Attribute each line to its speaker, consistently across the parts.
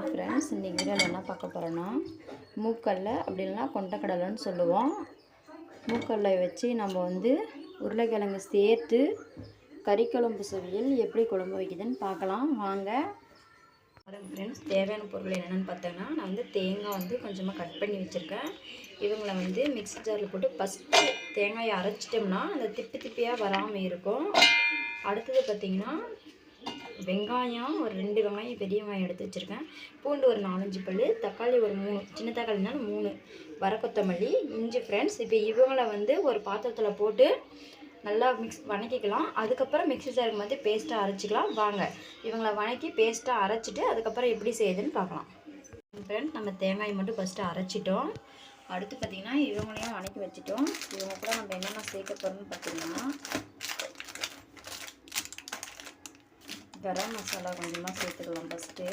Speaker 1: Hi friends இன்றைக்கி வீடியோவில் என்ன பார்க்க போகிறோன்னா மூக்கல்ல அப்படி இல்லைன்னா கொண்டக்கடலைன்னு சொல்லுவோம். மூக்கல்லை வச்சு நம்ம வந்து உருளைக்கிழங்கு சேர்த்து கறிக்குழம்பு சுவையில் எப்படி குழம்பு வைக்குதுன்னு பார்க்கலாம். வாங்க. ஃப்ரெண்ட்ஸ் தேவையான பொருள் என்னென்னு பார்த்தோன்னா நான் வந்து தேங்காய் வந்து கொஞ்சமாக கட் பண்ணி வச்சுருக்கேன். இவங்களை வந்து மிக்ஸி ஜாரில் போட்டு ஃபஸ்ட்டு தேங்காயை அரைச்சிட்டோம்னா அந்த திப்பி திப்பியாக வராமல் இருக்கும். அடுத்தது பார்த்திங்கன்னா வெங்காயம் ஒரு ரெண்டு வெங்காயம் பெரிய வெங்காயம் எடுத்து வச்சுருக்கேன். பூண்டு ஒரு நாலஞ்சு பல் தக்காளி ஒரு மூணு சின்ன தக்காளினாலும் மூணு வர கொத்தமல்லி இஞ்சி ஃப்ரெண்ட்ஸ் இப்போ இவங்களை வந்து ஒரு பாத்திரத்தில் போட்டு நல்லா மிக்ஸ் வணக்கிக்கலாம். அதுக்கப்புறம் மிக்ஸி ஜாருக்கு மாதிரி பேஸ்ட்டாக அரைச்சிக்கலாம். வாங்க. இவங்களை வணக்கி பேஸ்ட்டாக அரைச்சிட்டு அதுக்கப்புறம் எப்படி செய்யுதுன்னு பார்க்கலாம். ஃப்ரெண்ட்ஸ் நம்ம தேங்காயை மட்டும் ஃபஸ்ட்டு அரைச்சிட்டோம். அடுத்து பார்த்திங்கன்னா இவங்களையும் வணக்கி வச்சுட்டோம். இவங்க கூட நம்ம என்னென்ன சேர்க்க போகிறோம்னு பார்த்தீங்கன்னா கரம் மசாலா கொஞ்சமாக சேர்த்துக்கலாம் ஃபஸ்ட்டு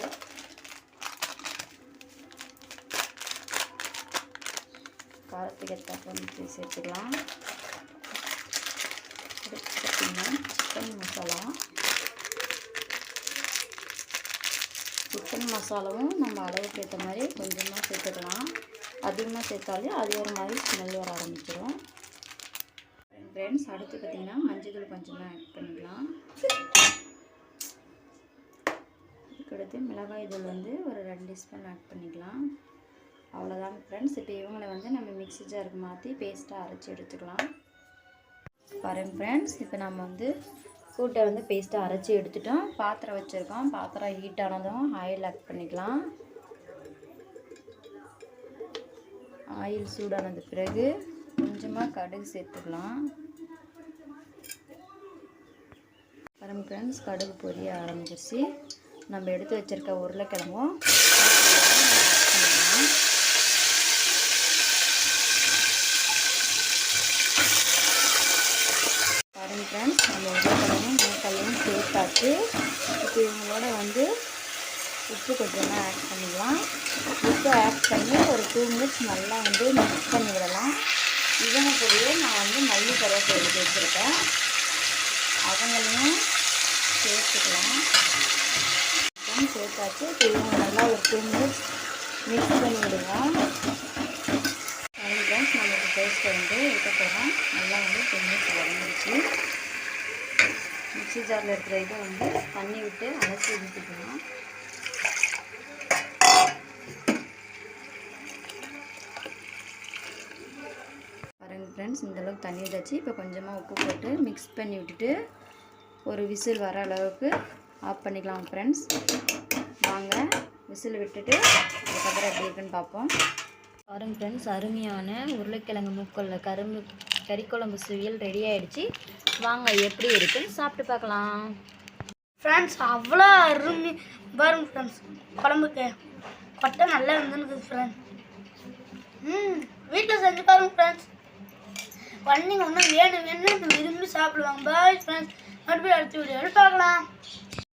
Speaker 1: காரத்துக்கு ஏற்ற சேர்த்துக்கலாம். அடுத்து பார்த்திங்கன்னா சிக்கன் மசாலா. சிக்கன் மசாலாவும் நம்ம அளவுக்கு ஏற்ற மாதிரி கொஞ்சமாக சேர்த்துக்கலாம். அதிகமாக சேர்த்தாலே அது ஒரு மாதிரி ஸ்மெல் வர ஆரம்பிச்சிடும் ஃப்ரெண்ட்ஸ் அடுத்து பார்த்திங்கன்னா மஞ்சள் கொஞ்சமாக ஆட் பண்ணிக்கலாம் அடுத்து மிளகாய் தூள் வந்து ஒரு ரெண்டு ஸ்பூன் ஆட் பண்ணிக்கலாம். அவ்வளோதாங்க ஃப்ரெண்ட்ஸ் இப்போ இவங்களை வந்து நம்ம மிக்ஸி ஜாருக்கு மாற்றி பேஸ்ட்டாக அரைச்சி எடுத்துக்கலாம். பாருங்க ஃப்ரெண்ட்ஸ் இப்போ நம்ம வந்து கூட்டை வந்து பேஸ்ட்டாக அரைச்சி எடுத்துட்டோம். பாத்திரம் வச்சுருக்கோம். பாத்திரம் ஹீட் ஆனதும் ஆயில் ஆட் பண்ணிக்கலாம். ஆயில் சூடானது பிறகு கொஞ்சமாக கடுகு சேர்த்துக்கலாம். பாருங்க ஃப்ரெண்ட்ஸ் கடுகு பொரிய ஆரம்பிச்சிருச்சு. நம்ம எடுத்து வச்சுருக்க உருளைக்கிழங்கும் பாருங்க ஃப்ரெண்ட்ஸ் நம்ம உருளைக்கிழங்கும் மூக்கல்லையும் சேர்த்தாச்சு. இப்போ இவங்களோட வந்து உப்பு கொஞ்சமாக ஆட் பண்ணிக்கலாம். உப்பு ஆட் பண்ணி ஒரு டூ மினிட்ஸ் நல்லா வந்து மிக்ஸ் பண்ணி விடலாம். இவங்க கூடயே நான் வந்து மல்லி கருவேப்பிலை எடுத்து வச்சுருக்கேன். அவங்களையும் சேர்த்துக்கலாம். அப்புறம் சேர்த்தாச்சு. இப்போ நல்லா ஒரு டூ மினிட்ஸ் மிக்ஸ் பண்ணி விடுங்க ஃப்ரெண்ட்ஸ் நம்மளுக்கு பேஸ்ட்டை வந்து எடுக்க போகிறோம் நல்லா வந்து டூ மினிட்ஸ் வதங்கிடுச்சு. மிக்சி ஜாரில் இருக்கிற இதை வந்து தண்ணி விட்டு அலசி ஊற்றிக்கணும் பாருங்கள் ஃப்ரெண்ட்ஸ் இந்தளவுக்கு தண்ணி வச்சு இப்போ கொஞ்சமாக உப்பு போட்டு மிக்ஸ் பண்ணி விட்டுட்டு ஒரு விசில் வர அளவுக்கு ஆஃப் பண்ணிக்கலாம் ஃப்ரெண்ட்ஸ் வாங்க விசில் விட்டுட்டு அதுக்கப்புறம் எப்படி இருக்குன்னு பார்ப்போம். பாருங்க ஃப்ரெண்ட்ஸ் அருமையான உருளைக்கிழங்கு மூக்கல்ல கரும்பு கறிக்குழம்பு சுவியல் ரெடி ஆகிடுச்சு வாங்க எப்படி இருக்குன்னு சாப்பிட்டு பார்க்கலாம்.
Speaker 2: ஃப்ரெண்ட்ஸ் அவ்வளோ அருமை. பாருங்க ஃப்ரெண்ட்ஸ் குழம்புக்கு கொட்டை நல்லா இருந்துருக்கு ஃப்ரெண்ட்ஸ் ம் வீட்டில் செஞ்சு பாருங்க ஃப்ரெண்ட்ஸ் குழந்தைங்க ஒன்றும் வேணும் வேணும்னு விரும்பி சாப்பிடுவாங்க. பாய் ஃப்ரெண்ட்ஸ் மறுபடியும் அடுத்த வீடியோவில் பார்க்கலாம்.